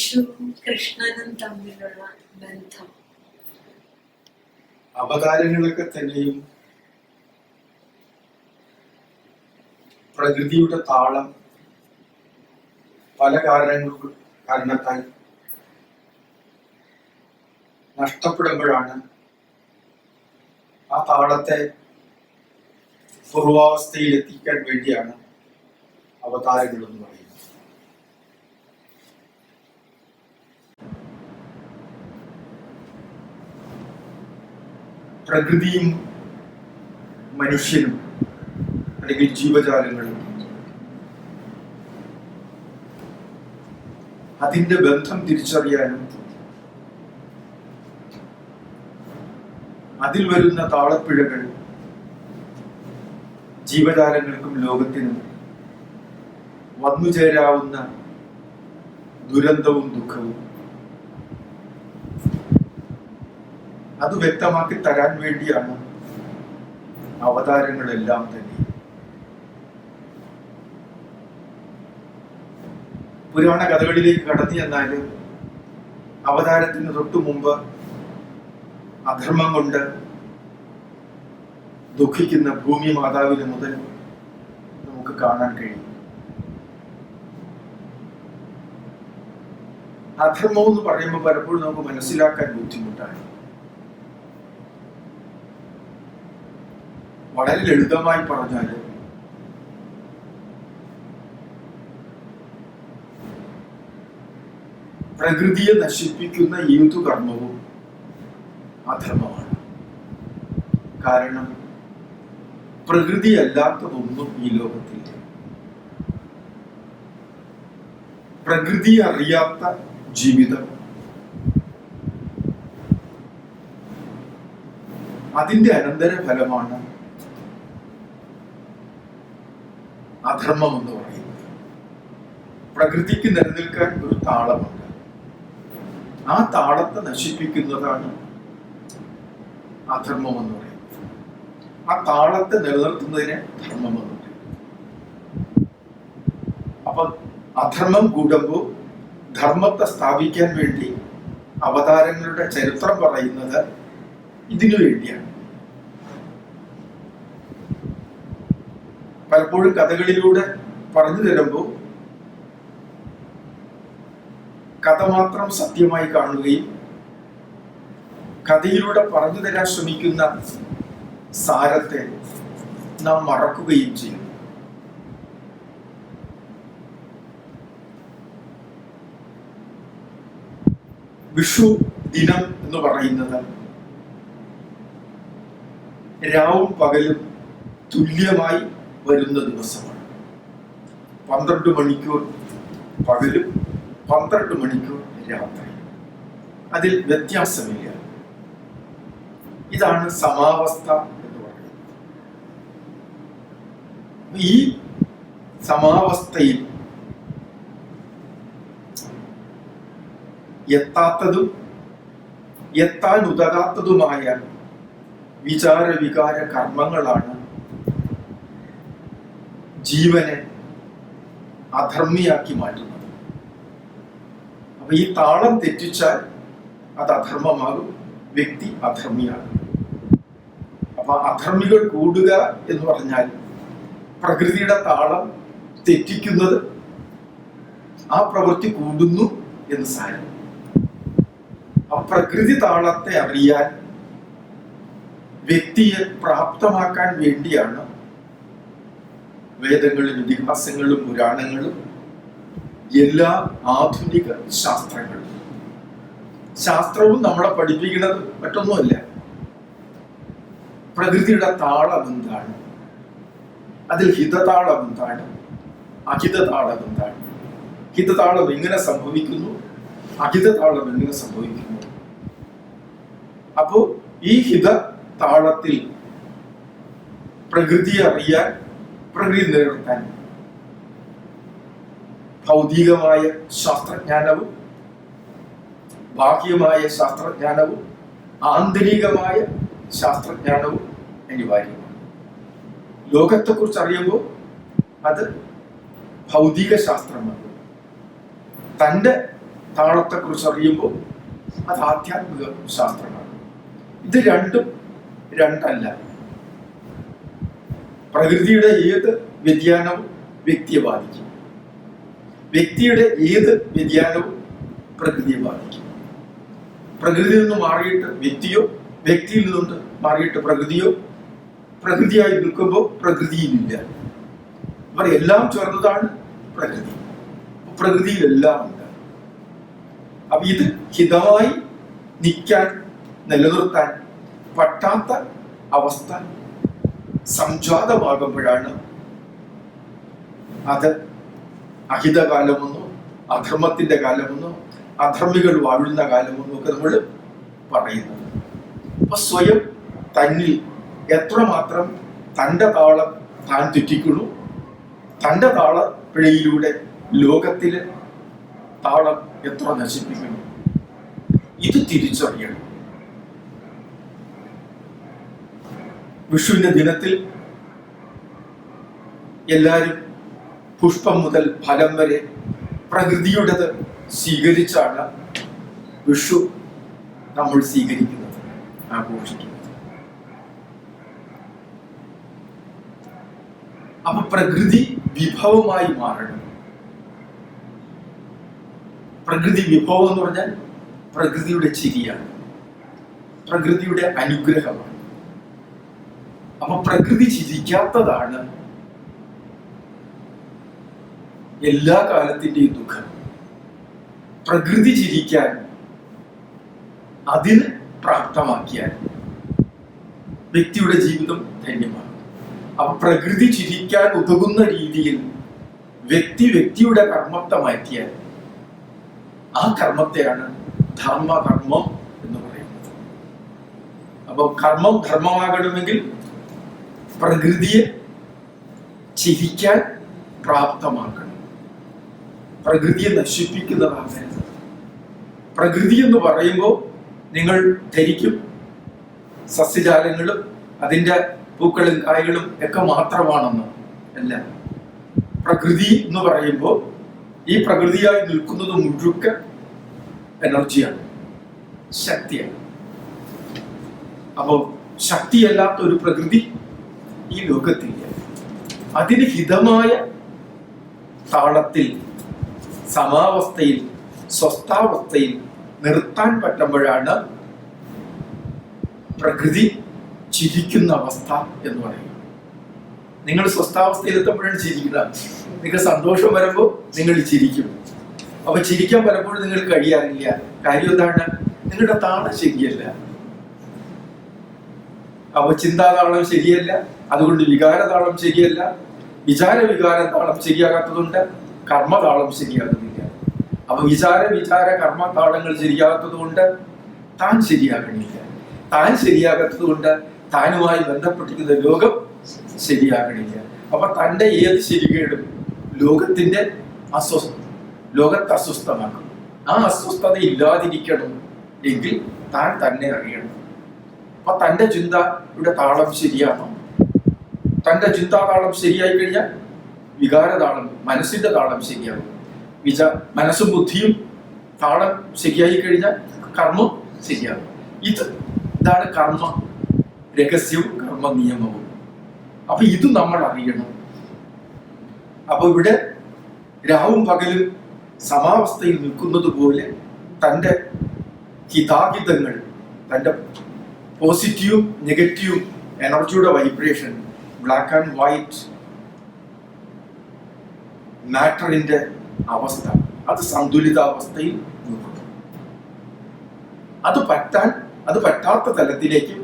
വിഷുവും കൃഷ്ണനും തമ്മിലുള്ള ബന്ധം. അവതാരങ്ങളൊക്കെ തന്നെയും പ്രകൃതിയുടെ താളം പല കാരണങ്ങൾ കാരണത്താൽ നഷ്ടപ്പെടുമ്പോഴാണ് ആ താളത്തെ പൂർവാവസ്ഥയിൽ എത്തിക്കാൻ വേണ്ടിയാണ് അവതാരങ്ങൾ പറയുന്നത്. പ്രകൃതിയും മനുഷ്യനും അല്ലെങ്കിൽ ജീവജാലങ്ങളും അതിന്റെ ബന്ധം തിരിച്ചറിയാനും അതിൽ വരുന്ന താളപ്പിഴകൾ ജീവജാലങ്ങൾക്കും ലോകത്തിനും വന്നുചേരാവുന്ന ദുരന്തവും ദുഃഖവും. അത് വ്യക്തമാക്കി തരാൻ വേണ്ടിയാണ് അവതാരങ്ങളെല്ലാം തന്നെ. പുരാണ കഥകളിലേക്ക് കടന്നു ചെന്നാൽ അവതാരത്തിന് തൊട്ടു മുമ്പ് അധർമ്മം കൊണ്ട് ദുഃഖിക്കുന്ന ഭൂമി മാതാവിന് മുതൽ നമുക്ക് കാണാൻ കഴിയും. അധർമ്മം എന്ന് പറയുമ്പോൾ പലപ്പോഴും നമുക്ക് മനസ്സിലാക്കാൻ ബുദ്ധിമുട്ടാണ്. വളരെ ലളിതമായി പറഞ്ഞാൽ പ്രകൃതിയെ നശിപ്പിക്കുന്ന ഏതു കർമ്മവും അധർമ്മമാണ്. കാരണം പ്രകൃതി അല്ലാത്തതൊന്നും ഈ ലോകത്തില്ല. പ്രകൃതി അറിയാത്ത ജീവിതം. അതിന്റെ അനന്തര ഫലമാണ് അധർമ്മം എന്ന് പറയുന്നത് പ്രകൃതിക്ക് നിലനിൽക്കാൻ ഒരു താളമുണ്ട്. ആ താളത്തെ നശിപ്പിക്കുന്നതാണ് അധർമ്മം എന്ന് പറയുന്നത് ആ താളത്തെ നിലനിർത്തുന്നതിനെ ധർമ്മം എന്ന് പറയും. അപ്പൊ അധർമ്മം കൂടുമ്പോൾ ധർമ്മത്തെ സ്ഥാപിക്കാൻ വേണ്ടി അവതാരങ്ങളുടെ ചരിത്രം പറയുന്നത് ഇതിനു വേണ്ടിയാണ്. പലപ്പോഴും കഥകളിലൂടെ പറഞ്ഞു തരുമ്പോൾ കഥ മാത്രം സത്യമായി കാണുകയും കഥയിലൂടെ പറഞ്ഞു തരാൻ ശ്രമിക്കുന്ന സാരത്തെ നാം മറക്കുകയും ചെയ്യും. വിഷു ദിനം എന്ന് പറയുന്നത് രാവും പകലും തുല്യമായി വരുന്ന ദിവസമാണ്. പന്ത്രണ്ട് മണിക്കൂർ പകലും പന്ത്രണ്ട് മണിക്കൂർ രാത്രി അതിൽ വ്യത്യാസമില്ല. ഇതാണ് സമാവസ്ഥ എന്ന് പറയുന്നത്. ഈ സമാവസ്ഥയിൽ എത്താത്തതും എത്താൻ ഉതകാത്തതുമായ വിചാര വികാര കർമ്മങ്ങളാണ് ജീവനെ അധർമ്മിയാക്കി മാറ്റുന്നത്. അപ്പൊ ഈ താളം തെറ്റിച്ചാൽ അത് അധർമ്മമാകും വ്യക്തി അധർമ്മിയാകും അപ്പൊ അധർമ്മികൾ കൂടുക എന്ന് പറഞ്ഞാൽ പ്രകൃതിയുടെ താളം തെറ്റിക്കുന്നത് ആ പ്രവൃത്തി കൂടുന്നു എന്ന് സാരം. ആ പ്രകൃതി താളത്തെ അറിയാൻ വ്യക്തിയെ പ്രാപ്തമാക്കാൻ വേണ്ടിയാണ് വേദങ്ങളും ഇതിഹാസങ്ങളും പുരാണങ്ങളും എല്ലാ ആധുനിക ശാസ്ത്രങ്ങളും. ശാസ്ത്രവും നമ്മളെ പഠിപ്പിക്കുന്നത് മറ്റൊന്നുമല്ല. പ്രകൃതിയുടെ താളം എന്താണ് അതിൽ ഹിതതാളം എന്താണ് അഹിതതാളം എന്താണ് ഹിതതാളം എങ്ങനെ സംഭവിക്കുന്നു? അഹിതതാളം എങ്ങനെ സംഭവിക്കുന്നു? അപ്പോ ഈ ഹിത താളത്തിൽ പ്രകൃതിയെ അറിയാൻ പ്രകൃതി നിലനിർത്താൻ ഭൗതികമായ ശാസ്ത്രജ്ഞാനവും ബാഹ്യമായ ശാസ്ത്രജ്ഞാനവും ആന്തരികമായ ശാസ്ത്രജ്ഞാനവും അനിവാര്യമാണ്. ലോകത്തെക്കുറിച്ച് അറിയുമ്പോൾ അത് ഭൗതിക ശാസ്ത്രമാണ്. തന്റെ താളത്തെക്കുറിച്ച് അറിയുമ്പോൾ അത് ആധ്യാത്മിക ശാസ്ത്രമാണ്. ഇത് രണ്ടും രണ്ടല്ല. പ്രകൃതിയുടെ ഏത് വ്യതിയാനവും വ്യക്തിയെ ബാധിക്കും. വ്യക്തിയുടെ ഏത് വ്യതിയാനവും പ്രകൃതിയെ ബാധിക്കും. പ്രകൃതിയിൽ നിന്ന് മാറിയിട്ട് വ്യക്തിയോ വ്യക്തിയിൽ നിന്ന് മാറിയിട്ട് പ്രകൃതിയോ പ്രകൃതിയായി നിൽക്കുമ്പോൾ പ്രകൃതിയിലില്ല അവർ എല്ലാം ചേർന്നതാണ് പ്രകൃതി. പ്രകൃതിയിലെല്ലാം ഉണ്ട്. അപ്പൊ ഇത് ഹിതമായി നിൽക്കാൻ നിലനിർത്താൻ പറ്റാത്ത അവസ്ഥ സംജാതമാകുമ്പോഴാണ് അത് അഹിതകാലമെന്നോ അധർമ്മത്തിന്റെ കാലമെന്നോ അധർമ്മികൾ വാഴുന്ന കാലമെന്നോ ഒക്കെ നമ്മൾ പറയുന്നത്. അപ്പൊ സ്വയം തന്നിൽ എത്രമാത്രം തന്റെ താളം താൻ തെറ്റിക്കുന്നു തന്റെ താള പിഴയിലൂടെ ലോകത്തിലെ താളം എത്ര നശിപ്പിക്കുന്നു ഇത് തിരിച്ചറിയണം. വിഷുവിന്റെ ദിനത്തിൽ എല്ലാവരും പുഷ്പം മുതൽ ഫലം വരെ പ്രകൃതിയുടേത് സ്വീകരിച്ചാണ് വിഷു നമ്മൾ സ്വീകരിക്കുന്നത് ആഘോഷിക്കുന്നത്. അപ്പൊ പ്രകൃതി വിഭവമായി മാറണം. പ്രകൃതി വിഭവം എന്ന് പറഞ്ഞാൽ പ്രകൃതിയുടെ ചിരിയാണ്. പ്രകൃതിയുടെ അനുഗ്രഹമാണ്. അപ്പൊ പ്രകൃതി ചിരിക്കാത്തതാണ് എല്ലാ കാലത്തിന്റെയും ദുഃഖം. പ്രകൃതി ചിരിക്കാൻ അതിന് പ്രാപ്തമാക്കിയാൽ വ്യക്തിയുടെ ജീവിതം ധന്യമാണ്. അപ്പൊ പ്രകൃതി ചിരിക്കാൻ ഉതകുന്ന രീതിയിൽ വ്യക്തി വ്യക്തിയുടെ കർമ്മത്തെ മാറ്റിയാൽ ആ കർമ്മത്തെയാണ് ധർമ്മകർമ്മം എന്ന് പറയുന്നത്. അപ്പൊ കർമ്മം ധർമ്മമാകണമെങ്കിൽ പ്രകൃതിയെ ചിരിക്കാൻ പ്രാപ്തമാക്കണം. പ്രകൃതിയെ നശിപ്പിക്കുന്നതാകരുത് പ്രകൃതി എന്ന് പറയുമ്പോൾ നിങ്ങൾ ധരിക്കും സസ്യജാലങ്ങളും അതിന്റെ പൂക്കളും കായകളും ഒക്കെ മാത്രമാണെന്ന്? അല്ല. പ്രകൃതി എന്ന് പറയുമ്പോൾ ഈ പ്രകൃതിയായി നിൽക്കുന്നത് മുഴുക്ക എനർജിയാണ് ശക്തിയാണ്. അപ്പോൾ ശക്തിയല്ലാത്ത ഒരു പ്രകൃതി ഈ ലോകത്തില്ല അതിന് ഹിതമായ താളത്തിൽ സമാവസ്ഥയിൽ സ്വസ്ഥാവസ്ഥയിൽ നിർത്താൻ പറ്റുമ്പോഴാണ് പ്രകൃതി ചിരിക്കുന്ന അവസ്ഥ എന്ന് പറയുന്നത്. നിങ്ങൾ സ്വസ്ഥാവസ്ഥയിൽ എത്തുമ്പോഴാണ് ചിരിക്കുന്നത്. നിങ്ങൾ സന്തോഷം വരുമ്പോൾ നിങ്ങൾ ചിരിക്കും. അപ്പൊ ചിരിക്കാൻ പലപ്പോഴും നിങ്ങൾ കഴിയാറില്ല. കാര്യം എന്താണ്? നിങ്ങളുടെ താളം ശരിയല്ല അപ്പൊ ചിന്താതാളം ശരിയല്ല. അതുകൊണ്ട് വികാരതാളം ശരിയല്ല. വിചാര വികാര താളം ശരിയാകാത്തതുകൊണ്ട് കർമ്മതാളം ശരിയാകുന്നില്ല. അപ്പൊ വിചാര വിചാര കർമ്മ താളങ്ങൾ ശരിയാകാത്തത് കൊണ്ട് താൻ ശരിയാകണില്ല. താൻ ശരിയാകാത്തത് കൊണ്ട് താനുമായി ബന്ധപ്പെട്ടിരിക്കുന്ന ലോകം ശരിയാകണില്ല. അപ്പൊ തന്റെ ഏത് ശരികേടും ലോകത്തിന്റെ അസ്വസ്ഥ ലോകത്തെ അസ്വസ്ഥമാക്കും. ആ അസ്വസ്ഥത ഇല്ലാതിരിക്കണം എങ്കിൽ താൻ തന്നെ അറിയണം. അപ്പൊ തന്റെ ചിന്ത ഇവിടെ താളം ശരിയാണോ? തന്റെ ചിന്താതാളം ശരിയായി കഴിഞ്ഞാൽ വികാരതാളം മനസ്സിന്റെ താളം ശരിയാകും വിച മനസ്സും ബുദ്ധിയും താളം ശരിയായി കഴിഞ്ഞാൽ കർമ്മം ശരിയാകും ഇത് ഇതാണ് കർമ്മ രഹസ്യവും കർമ്മ നിയമവും. അപ്പൊ ഇത് നമ്മൾ അറിയണം. അപ്പൊ ഇവിടെ രാവും പകലും സമാവസ്ഥയിൽ നിൽക്കുന്നത് പോലെ തന്റെ ഹിതാഹിതങ്ങൾ തന്റെ പോസിറ്റീവും നെഗറ്റീവും എനർജിയുടെ വൈബ്രേഷൻ ബ്ലാക്ക് ആൻഡ് വൈറ്റ് മാറ്ററിന്റെ അവസ്ഥ. അത് സന്തുലിതാവസ്ഥയിൽ അത് പറ്റാൻ അത് പറ്റാത്ത തലത്തിലേക്ക്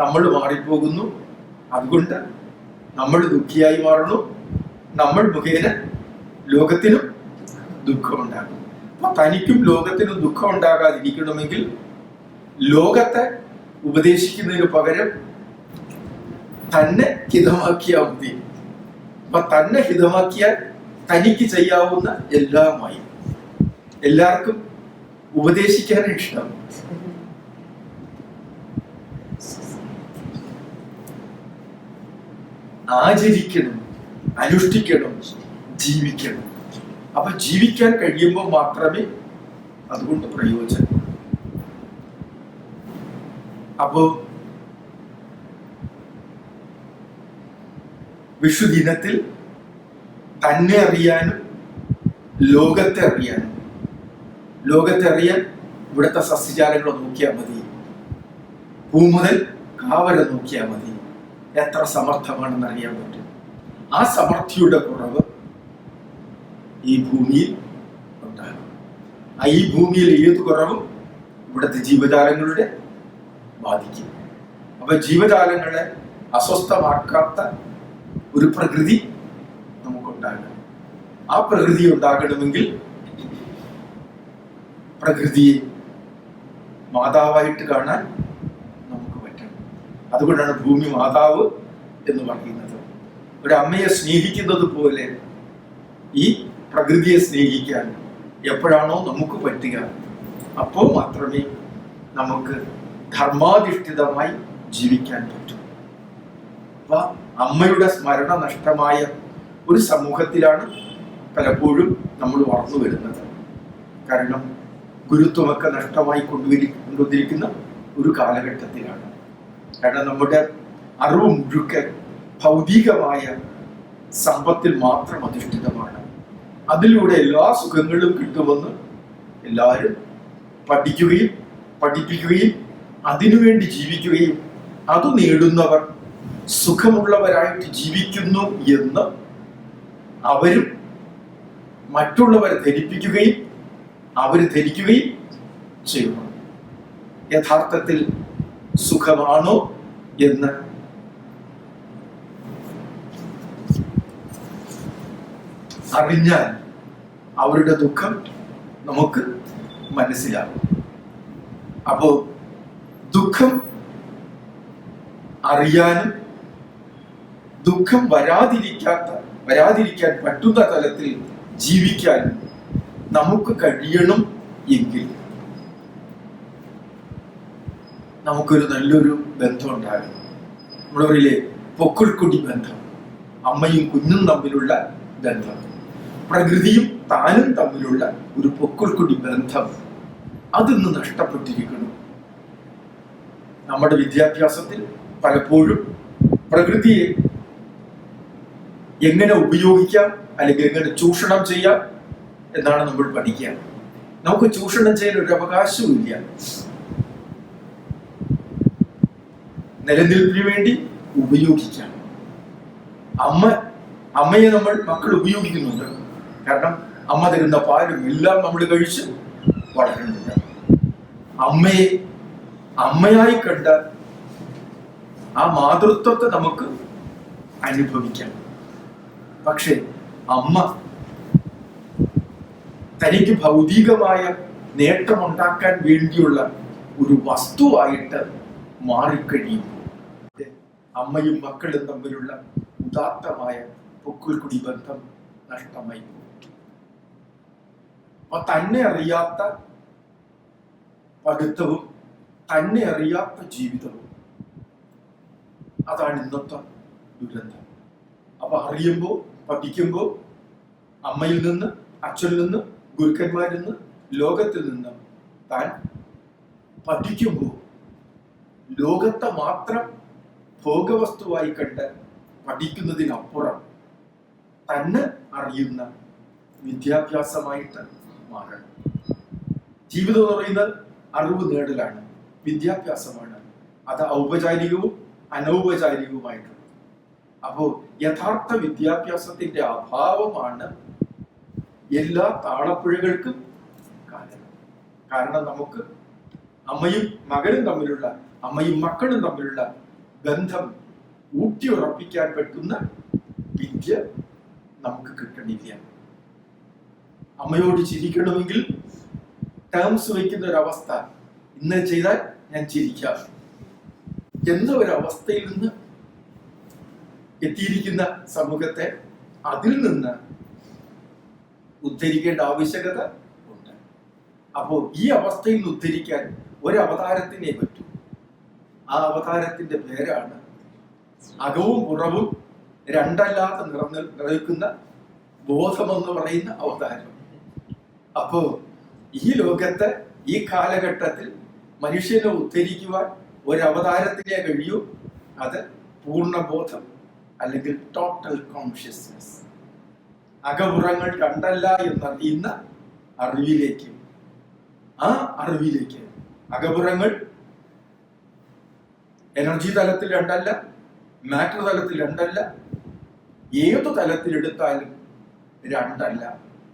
നമ്മൾ മാറിപ്പോകുന്നു. അതുകൊണ്ട് നമ്മൾ ദുഃഖിയായി മാറുന്നു. നമ്മൾ മുഖേന ലോകത്തിനും ദുഃഖമുണ്ടാകും. അപ്പൊ തനിക്കും ലോകത്തിനും ദുഃഖം ഉണ്ടാകാതിരിക്കണമെങ്കിൽ ലോകത്തെ ഉപദേശിക്കുന്നതിന് പകരം തന്നെ ഹിതമാക്കിയാൽ മതി. അപ്പൊ തന്നെ ഹിതമാക്കിയാൽ തനിക്ക് ചെയ്യാവുന്ന എല്ലാമായി. എല്ലാവർക്കും ഉപദേശിക്കാൻ ഇഷ്ടം. ആചരിക്കണം അനുഷ്ഠിക്കണം ജീവിക്കണം. അപ്പൊ ജീവിക്കാൻ കഴിയുമ്പോൾ മാത്രമേ അതുകൊണ്ട് പ്രയോജനം അപ്പോ വിഷുദിനത്തിൽ തന്നെ അറിയാനും ലോകത്തെ അറിയാനും ലോകത്തെ അറിയാൻ ഇവിടുത്തെ സസ്യജാലങ്ങളെ നോക്കിയാൽ മതി. പൂമുതൽ കാവല നോക്കിയാൽ മതി. എത്ര സമർത്ഥമാണെന്ന് അറിയാൻ പറ്റും. ആ സമർത്ഥിയുടെ കുറവ് ഈ ഭൂമിയിൽ ഉണ്ടാകും. ആ ഈ ഭൂമിയിൽ ഏത് കുറവും ഇവിടുത്തെ ജീവജാലങ്ങളുടെ ബാധിക്കും. അപ്പൊ ജീവജാലങ്ങളെ അസ്വസ്ഥമാക്കാത്ത ഒരു പ്രകൃതി നമുക്കുണ്ടാകണം. ആ പ്രകൃതി ഉണ്ടാകണമെങ്കിൽ പ്രകൃതിയെ മാതാവായിട്ട് കാണാൻ നമുക്ക് പറ്റണം. അതുകൊണ്ടാണ് ഭൂമി മാതാവ് എന്ന് പറയുന്നത്. ഒരു അമ്മയെ സ്നേഹിക്കുന്നത് പോലെ ഈ പ്രകൃതിയെ സ്നേഹിക്കാൻ എപ്പോഴാണോ നമുക്ക് പറ്റുക അപ്പോൾ മാത്രമേ നമുക്ക് ധർമാധിഷ്ഠിതമായി ജീവിക്കാൻ പറ്റും. അപ്പൊ അമ്മയുടെ സ്മരണ നഷ്ടമായ ഒരു സമൂഹത്തിലാണ് പലപ്പോഴും നമ്മൾ വളർന്നു വരുന്നത്. കാരണം ഗുരുത്വമൊക്കെ നഷ്ടമായി കൊണ്ടുവരി കൊണ്ടുവന്നിരിക്കുന്ന ഒരു കാലഘട്ടത്തിലാണ്. കാരണം നമ്മുടെ അറിവ് മുഴുക്കൻ ഭൗതികമായ സമ്പത്തിൽ മാത്രം അധിഷ്ഠിതമാണ്. അതിലൂടെ എല്ലാ സുഖങ്ങളും കിട്ടുമെന്ന് എല്ലാവരും പഠിക്കുകയും പഠിപ്പിക്കുകയും അതിനുവേണ്ടി ജീവിക്കുകയും അത് നേടുന്നവർ സുഖമുള്ളവരായിട്ട് ജീവിക്കുന്നു എന്ന് അവരും മറ്റുള്ളവരെ ധരിപ്പിക്കുകയും അവർ ധരിക്കുകയും ചെയ്യുന്നു. യഥാർത്ഥത്തിൽ സുഖമാണോ എന്ന്? അറിഞ്ഞാൽ അവരുടെ ദുഃഖം നമുക്ക് മനസ്സിലാകും. അപ്പോ ദുഃഖം അറിയാനും ദുഃഖം വരാതിരിക്കാത്ത വരാതിരിക്കാൻ പറ്റുന്ന തലത്തിൽ ജീവിക്കാൻ നമുക്ക് കഴിയണം എങ്കിൽ നമുക്കൊരു നല്ലൊരു ബന്ധം ഉണ്ടാകും നമ്മളൊരിലെ പൊക്കിൾക്കുടി ബന്ധം അമ്മയും കുഞ്ഞും തമ്മിലുള്ള ബന്ധം പ്രകൃതിയും താനും തമ്മിലുള്ള ഒരു പൊക്കിൾക്കുടി ബന്ധം അതിന്ന് നഷ്ടപ്പെട്ടിരിക്കുന്നു നമ്മുടെ വിദ്യാഭ്യാസത്തിൽ പലപ്പോഴും പ്രകൃതിയെ എങ്ങനെ ഉപയോഗിക്കാം അല്ലെങ്കിൽ എങ്ങനെ ചൂഷണം ചെയ്യാം എന്നാണ് നമ്മൾ പഠിക്കുക. നമുക്ക് ചൂഷണം ചെയ്യാൻ ഒരു അവകാശവും ഇല്ല നിലനിൽപ്പിന് വേണ്ടി ഉപയോഗിക്കാം. അമ്മ അമ്മയെ നമ്മൾ മക്കൾ ഉപയോഗിക്കുന്നുണ്ട്. കാരണം അമ്മ തരുന്ന പാലും എല്ലാം നമ്മൾ കഴിച്ച് വളരുന്നുണ്ട്. അമ്മയെ അമ്മയായി കണ്ട ആ മാതൃത്വത്തെ നമുക്ക് അനുഭവിക്കാം. പക്ഷെ അമ്മ തനിക്ക് ഭൗതികമായ നേട്ടമുണ്ടാക്കാൻ വേണ്ടിയുള്ള ഒരു വസ്തുവായിട്ട് മാറിക്കഴിയുമ്പോൾ അമ്മയും മക്കളും തമ്മിലുള്ള ഉദാത്തമായ പൊക്കിൾക്കുടി ബന്ധം നഷ്ടമായി തന്നെ അറിയാത്ത പഠിത്തവും തന്നെ അറിയാത്ത ജീവിതവും. അതാണ് ഇന്നത്തെ ദുരന്തം. അപ്പൊ അറിയുമ്പോ പഠിക്കുമ്പോ അമ്മയിൽ നിന്ന് അച്ഛനിൽ നിന്ന് ഗുരുക്കന്മാരിൽ നിന്ന് ലോകത്തിൽ നിന്ന് താൻ പഠിക്കുമ്പോൾ ലോകത്തെ മാത്രം ഭോഗവസ്തുവായി കണ്ട് പഠിക്കുന്നതിനപ്പുറം തന്നെ അറിയുന്ന വിദ്യാഭ്യാസമായിട്ട് മാറണം. ജീവിതം എന്ന് പറയുന്നത് അറിവ് നേടലാണ്. വിദ്യാഭ്യാസമാണ്. അത് ഔപചാരികവും അനൗപചാരികവുമായിട്ടുള്ളത് അപ്പോ യഥാർത്ഥ വിദ്യാഭ്യാസത്തിന്റെ അഭാവമാണ് എല്ലാ താളപ്പുഴകൾക്കും കാരണം. കാരണം നമുക്ക് അമ്മയും മകനും തമ്മിലുള്ള അമ്മയും മക്കളും തമ്മിലുള്ള ബന്ധം ഊട്ടിയുറപ്പിക്കാൻ പറ്റുന്ന വിദ്യ നമുക്ക് കിട്ടണില്ല. അമ്മയോട് ചിരിക്കണമെങ്കിൽ ടേംസ് വയ്ക്കുന്ന ഒരവസ്ഥ ഇന്ന് ചെയ്താൽ ഞാൻ ചിരിക്കാം. എന്ന ഒരു അവസ്ഥയിൽ നിന്ന് എത്തിയിരിക്കുന്ന സമൂഹത്തെ അതിൽ നിന്ന് ഉദ്ധരിക്കേണ്ട ആവശ്യകത ഉണ്ട്. അപ്പോൾ ഈ അവസ്ഥയിൽ നിന്ന് ഉദ്ധരിക്കാൻ ഒരു അവതാരത്തിനെ പറ്റൂ. ആ അവതാരത്തിന്റെ പേരാണ് അകവും പുറവും രണ്ടല്ലാതെ നിറഞ്ഞ നിറയ്ക്കുന്ന ബോധമെന്ന് പറയുന്ന അവതാരം. അപ്പോ ഈ ലോകത്തെ ഈ കാലഘട്ടത്തിൽ മനുഷ്യനെ ഉദ്ധരിക്കുവാൻ ഒരു അവതാരത്തിലേ കഴിയൂ. അത് പൂർണബോധം അല്ലെങ്കിൽ ടോട്ടൽ കോൺഷ്യസ്നെസ് അകപുറങ്ങൾ കണ്ടല്ല എന്നറിയുന്ന അറിവിലേക്ക്. ആ അറിവിലേക്ക്. അകപുറങ്ങൾ എനർജി തലത്തിൽ രണ്ടല്ല മാറ്റർ തലത്തിൽ രണ്ടല്ല ഏതു തലത്തിലെടുത്താലും രണ്ടല്ല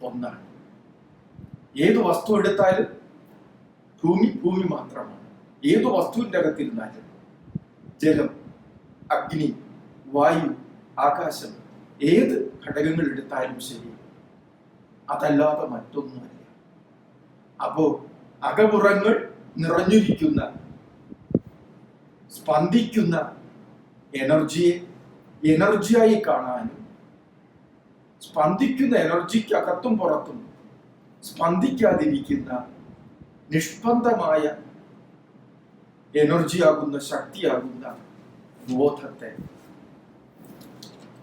ഒന്നാണ്. ഏത് വസ്തു എടുത്താലും ഭൂമി ഭൂമി മാത്രമാണ്. ഏത് വസ്തുവിന്റെ അകത്തിരുന്നാലും ജലം അഗ്നി വായു ആകാശം ഏത് ഘടകങ്ങൾ എടുത്താലും ശരി അതല്ലാതെ മറ്റൊന്നുമല്ല. അപ്പോ അകപുറങ്ങൾ നിറഞ്ഞിരിക്കുന്ന സ്പന്ദിക്കുന്ന എനർജിയെ എനർജിയായി കാണാനും സ്പന്ദിക്കുന്ന എനർജിക്ക് അകത്തും പുറത്തും സ്പന്ദിക്കാതിരിക്കുന്ന നിഷ്പന്ദമായ എനർജിയാകുന്ന ശക്തിയാകുന്ന ബോധത്തെ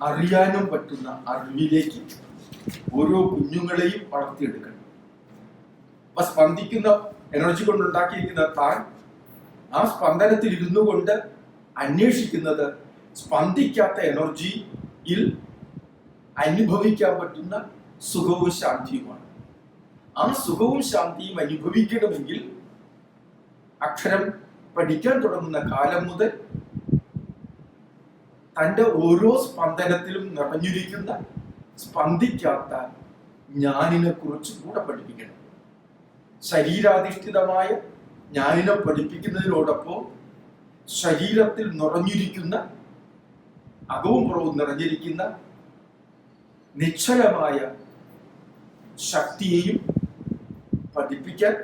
അറിയാനും പറ്റുന്ന അറിവിലേക്ക് ഓരോ കുഞ്ഞുങ്ങളെയും വളർത്തിയെടുക്കണം. അപ്പൊ സ്പന്ദിക്കുന്ന എനർജി കൊണ്ടുണ്ടാക്കിയിരിക്കുന്ന താൻ ആ സ്പന്ദനത്തിൽ ഇരുന്നു കൊണ്ട് അന്വേഷിക്കുന്നത് സ്പന്ദിക്കാത്ത എനർജിയിൽ അനുഭവിക്കാൻ പറ്റുന്ന സുഖവും ശാന്തിയുമാണ്. ആ സുഖവും ശാന്തിയും അനുഭവിക്കണമെങ്കിൽ അക്ഷരം പഠിക്കാൻ തുടങ്ങുന്ന കാലം മുതൽ തന്റെ ഓരോ സ്പന്ദനത്തിലും നിറഞ്ഞിരിക്കുന്ന സ്പന്ദിക്കാത്ത ഞാനിനെ കുറിച്ച് കൂടെ പഠിപ്പിക്കണം. ശരീരാധിഷ്ഠിതമായ ഞാനിനെ പഠിപ്പിക്കുന്നതിനോടൊപ്പം ശരീരത്തിൽ നിറഞ്ഞിരിക്കുന്ന അകവും പുറവും നിറഞ്ഞിരിക്കുന്ന നിശ്ചലമായ ശക്തിയെയും പഠിപ്പിക്കാൻ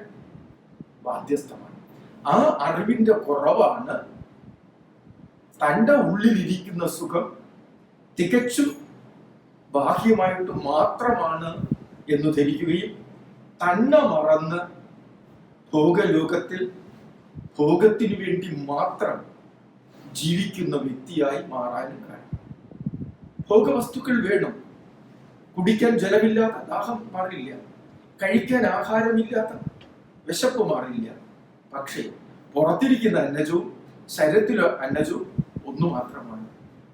ബാധ്യസ്ഥമാണ്. ആ അറിവിന്റെ കുറവാണ് തന്റെ ഉള്ളിലിരിക്കുന്ന സുഖം തികച്ചും ബാഹ്യമായിട്ട് മാത്രമാണ് എന്ന് ധരിക്കുകയും തന്നെ മറന്ന് ഭോഗലോകത്തിൽ ഭോഗത്തിനു വേണ്ടി മാത്രം ജീവിക്കുന്ന വ്യക്തിയായി മാറാനും കാരണം ഭോഗവസ്തുക്കൾ വേണം. കുടിക്കാൻ ജലമില്ലാത്ത ദാഹം മാറില്ല കഴിക്കാൻ ആഹാരമില്ലാത്ത വിശപ്പ് മാറില്ല. പക്ഷേ പുറത്തിരിക്കുന്ന അന്നജവും ശരീരത്തിലെ അന്നജവും ഒന്നു മാത്രമാണ്.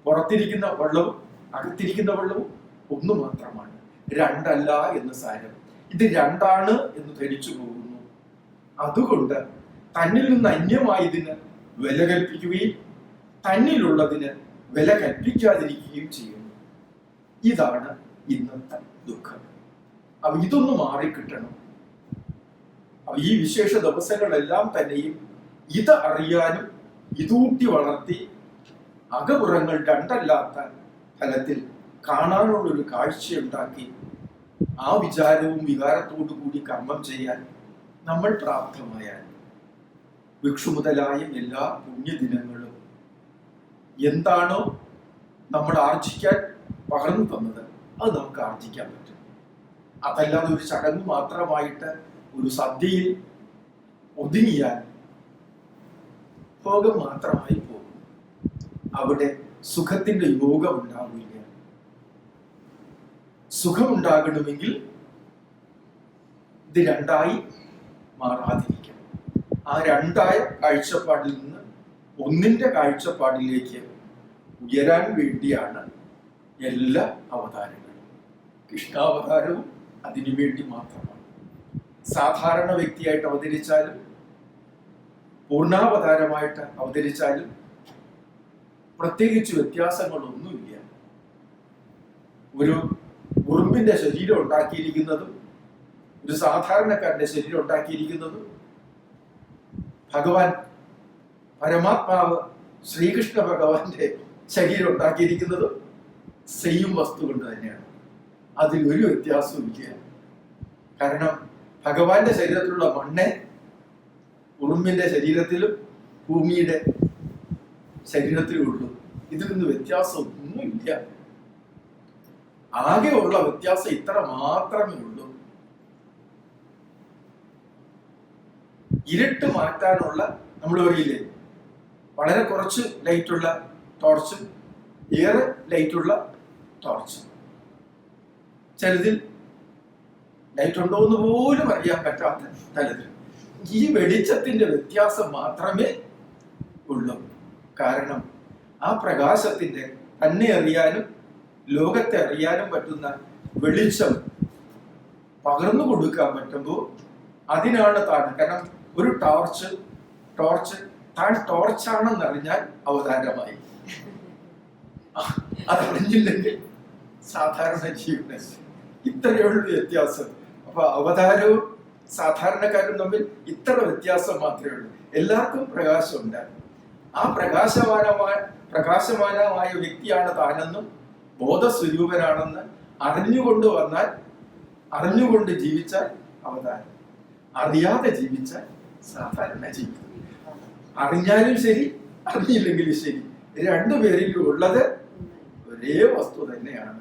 പുറത്തിരിക്കുന്ന വെള്ളവും അകത്തിരിക്കുന്ന വെള്ളവും ഒന്നു മാത്രമാണ്. രണ്ടല്ല എന്ന് സാരം. ഇത് രണ്ടാണ് എന്ന് ധരിച്ചു പോകുന്നു. അതുകൊണ്ട് തന്നിൽ നിന്ന് അന്യമായതിന് വില കൽപ്പിക്കുകയും തന്നിലുള്ളതിന് വില കൽപ്പിക്കാതിരിക്കുകയും ചെയ്യുന്നു. ഇതാണ് ഇന്നത്തെ ദുഃഖം. അപ്പൊ ഇതൊന്ന് മാറിക്കിട്ടണം അപ്പൊ ഈ വിശേഷ ദിവസങ്ങളെല്ലാം തന്നെയും ഇത് അറിയാനും ഇതൂട്ടി വളർത്തി അകപുറങ്ങൾ രണ്ടല്ലാത്ത ഫലത്തിൽ കാണാനുള്ളൊരു കാഴ്ചയുണ്ടാക്കി ആ വിചാരവും വികാരത്തോടു കൂടി കർമ്മം ചെയ്യാൻ നമ്മൾ പ്രാപ്തമായാൽ ഭിക്ഷു മുതലായ എല്ലാ പുണ്യദിനങ്ങളും എന്താണോ നമ്മൾ ആർജിക്കാൻ പകർന്നു തന്നത് അത് നമുക്ക് ആർജിക്കാൻ പറ്റും. അതല്ലാതെ ഒരു ചടങ്ങ് മാത്രമായിട്ട് ഒരു സദ്യയിൽ ഒതുങ്ങിയാൽ ഭോഗം മാത്രമായി പോകും. അവിടെ സുഖത്തിന്റെ യോഗം ഉണ്ടാവില്ല. സുഖമുണ്ടാകണമെങ്കിൽ ഇത് രണ്ടായി മാറാതിരിക്കണം. ആ രണ്ടായ കാഴ്ചപ്പാടിൽ നിന്ന് ഒന്നിന്റെ കാഴ്ചപ്പാടിലേക്ക് ഉയരാൻ വേണ്ടിയാണ് എല്ലാ അവതാരങ്ങളും. കൃഷ്ണാവതാരവും അതിനു വേണ്ടി മാത്രമാണ്. സാധാരണ വ്യക്തിയായിട്ട് അവതരിച്ചാലും പൂർണാവതാരമായിട്ട് അവതരിച്ചാലും പ്രത്യേകിച്ച് വ്യത്യാസങ്ങളൊന്നുമില്ല. ഒരു ഉറുമ്പിന്റെ ശരീരം ഉണ്ടാക്കിയിരിക്കുന്നതും ഒരു സാധാരണക്കാരന്റെ ശരീരം ഉണ്ടാക്കിയിരിക്കുന്നതും ഭഗവാൻ പരമാത്മാവ് ശ്രീകൃഷ്ണ ഭഗവാന്റെ ശരീരം ഉണ്ടാക്കിയിരിക്കുന്നതും സെയിം വസ്തു കൊണ്ട് തന്നെയാണ്. അതിൽ ഒരു വ്യത്യാസവും ഇല്ല കാരണം ഭഗവാന്റെ ശരീരത്തിലുള്ള മണ്ണ് ഉറുമ്പിന്റെ ശരീരത്തിലും ഭൂമിയുടെ ശരീരത്തിലും ഉള്ളൂ. ഇതിൽ നിന്ന് വ്യത്യാസമൊന്നുമില്ല. ആകെയുള്ള വ്യത്യാസം ഇത്ര മാത്രമേ ഉള്ളൂ. ഇരുട്ട് മാറ്റാനുള്ള നമ്മൾ പറയില്ലേ? വളരെ കുറച്ച് ലൈറ്റുള്ള ടോർച്ച് ഏറെ ലൈറ്റുള്ള ടോർച്ച് ചിലതിൽ ലൈറ്റ് ഉണ്ടോ എന്ന് പോലും അറിയാൻ പറ്റാത്ത തലത്തിൽ ഈ വെളിച്ചത്തിന്റെ വ്യത്യാസം മാത്രമേ ഉള്ളൂ. കാരണം ആ പ്രകാശത്തിന്റെ തന്നെ അറിയാനും ലോകത്തെ അറിയാനും പറ്റുന്ന വെളിച്ചം പകർന്നു കൊടുക്കാൻ പറ്റുമ്പോൾ അതിനാണ് താൻ കാരണം ഒരു ടോർച്ച് ടോർച്ച് താൻ ടോർച്ചാണെന്ന് അറിഞ്ഞാൽ അവതാരമായി. അതറിഞ്ഞില്ലെങ്കിൽ സാധാരണ ജീവൻ ഇത്രയേ ഉള്ളൂ വ്യത്യാസം. അപ്പൊ അവതാരവും സാധാരണക്കാരും തമ്മിൽ ഇത്ര വ്യത്യാസം മാത്രമേ ഉള്ളൂ. എല്ലാവർക്കും പ്രകാശമുണ്ട്. ആ പ്രകാശമാനമായ പ്രകാശമാനമായ വ്യക്തിയാണ് താനെന്നും ബോധസ്വരൂപനാണെന്ന് അറിഞ്ഞുകൊണ്ട് വന്നാൽ അറിഞ്ഞുകൊണ്ട് ജീവിച്ചാൽ അവതാരം. അറിയാതെ ജീവിച്ചാൽ സാധാരണ ജീവിതം. അറിഞ്ഞാലും ശരി അറിഞ്ഞില്ലെങ്കിലും ശരി. രണ്ടുപേരിലും ഉള്ളത് ഒരേ വസ്തു തന്നെയാണ്.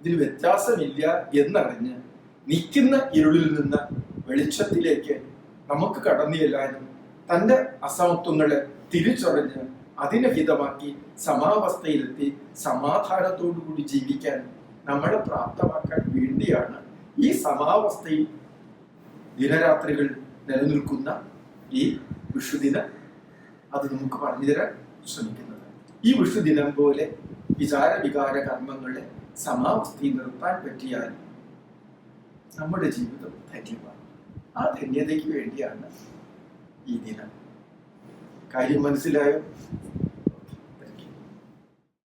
ഇതിൽ വ്യത്യാസമില്ല എന്നറിഞ്ഞ് നിൽക്കുന്ന ഇരുളിൽ നിന്ന് വെളിച്ചത്തിലേക്ക് നമുക്ക് കടന്നു ചെല്ലാനും തന്റെ അസമത്വങ്ങളെ തിരിച്ചറിഞ്ഞ് അതിനെ ഹിതമാക്കി സമാവസ്ഥയിലെത്തി സമാധാനത്തോടു കൂടി ജീവിക്കാൻ നമ്മളെ പ്രാപ്തമാക്കാൻ വേണ്ടിയാണ് ഈ സമാവസ്ഥയിൽ ദിനരാത്രികൾ നിലനിൽക്കുന്ന ഈ വിഷുദിനം. അത് നമുക്ക് പറഞ്ഞു തരാൻ ശ്രമിക്കുന്നത്. ഈ വിഷുദിനം പോലെ വിചാര വികാര കർമ്മങ്ങളെ സമാവസ്ഥയിൽ നിർത്താൻ പറ്റിയാൽ നമ്മുടെ ജീവിതം ധന്യമാണ്. ആ ധന്യതയ്ക്ക് വേണ്ടിയാണ് ഈ ദിനം. കാര്യം മനസ്സിലായോ?